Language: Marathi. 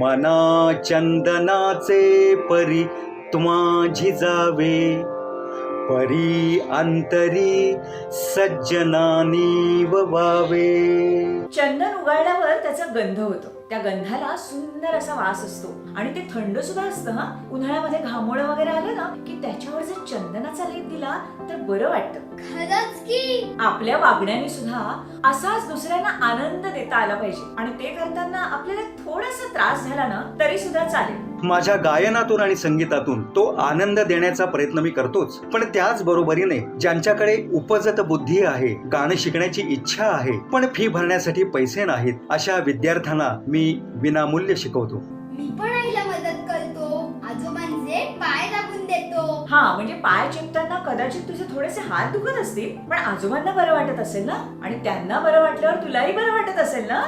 मना चंदनाचे परी तुम्हा जावे. परी अंतरी सज्जनानी वावे चंदन उगाळल्यावर त्याचा गंध होतो. त्या गंधाला सुंदर असा वास असतो. आणि ते थंड सुद्धा असतं हा. उन्हाळ्यामध्ये घामोळं वगैरे त्याच्यावर जर चंदनाचा लेप दिला तर बरं वाटतं. खरंच की. आपल्या वागण्याने सुद्धा असाच दुसऱ्यांना आनंद देता आला पाहिजे. आणि ते करताना आपल्याला थोडासा त्रास झाला ना तरी सुद्धा चालेल. माझ्या गायनातून आणि संगीतातून तो आनंद देण्याचा प्रयत्न मी करतोच. पण त्याच बरोबरीने ज्यांच्याकडे उपजत बुद्धी आहे गाणं शिकण्याची इच्छा आहे पण फी भरण्यासाठी पैसे नाहीत अशा विद्यार्थ्यांना मी विनामूल्य शिकवतो. मी पण आईला मदत करतो. हा म्हणजे पाय चिपताना कदाचित तुझे थोडेसे हात दुखत असतील पण आजोबांना बरं वाटत असेल ना? आणि त्यांना बरं वाटल्यावर तुलाही बरं वाटत असेल ना?